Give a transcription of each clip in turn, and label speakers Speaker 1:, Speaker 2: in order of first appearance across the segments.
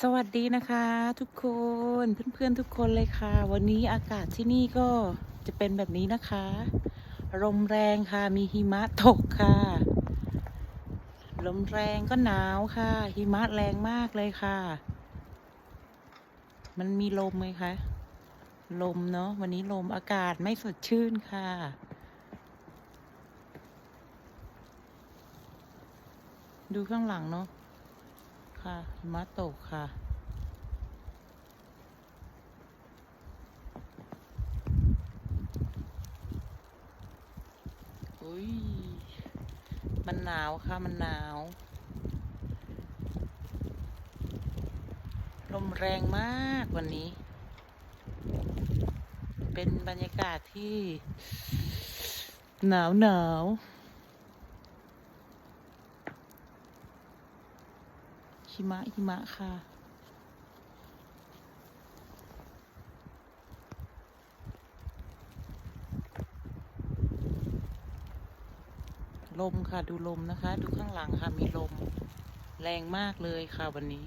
Speaker 1: สวัสดีนะคะทุกคนเพื่อนๆทุกคนเลยค่ะ วันนี้อากาศที่นี่ก็จะเป็นแบบนี้นะคะลมแรงค่ะมีหิมะตกค่ะลมแรงก็หนาวค่ะ หิมะแรงมากเลยค่ะ มันมีลมไหมคะลมเนาะวันนี้ลมอากาศไม่สดชื่นค่ะดูข้างหลังเนาะ ค่ะหิมะตกค่ะ อุ้ย มันหนาวค่ะ มันหนาว ลมแรงมากวันนี้ เป็นบรรยากาศที่ หนาวหนาว หิมะหิมะค่ะ ลมค่ะดูลมนะคะ ดูข้างหลังค่ะมีลม แรงมากเลยค่ะวันนี้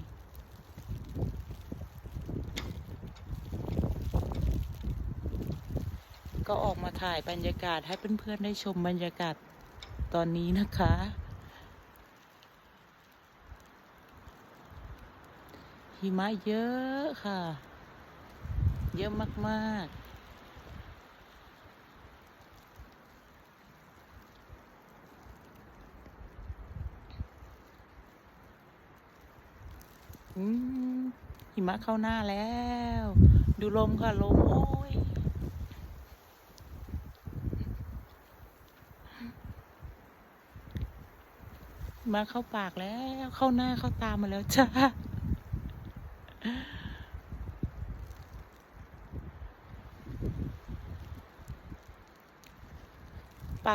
Speaker 1: ก็ออกมาถ่ายบรรยากาศให้เพื่อนๆได้ชมบรรยากาศตอนนี้นะคะ หิมะเยอะค่ะ เยอะมากๆืหิมะเข้าหน้าแล้ว ดูลมค่ะ ลม โอ้ย มาเข้าปากแล้ว เข้าหน้าเข้าตามาแล้วจ้า ปา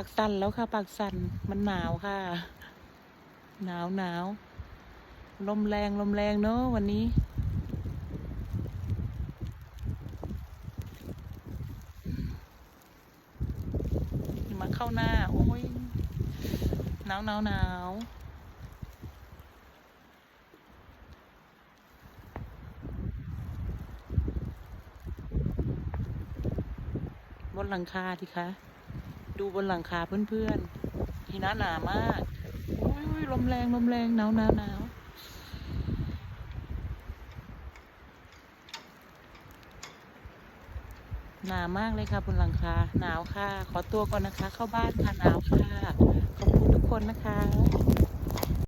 Speaker 1: กสั่นแล้วค่ะ ปากสั่นมันหนาวค่ะ หนาวหนาวลมแรงลมแรงเนอะวันนี้ มาเข้าหน้า โอ้ยหนาวหนาวหนาว บนหลังคาทีคะ ดูบนหลังคาเพื่อนๆหิมะหนามากอุ้ยอุ้ยลมแรงลมแรงหนาวหนาวหนาวหนามากเลยค่ะบนหลังคาหนาวค่ะ ขอตัวก่อนนะคะ เข้าบ้านค่ะหนาวค่ะ ขอบคุณทุกคนนะคะ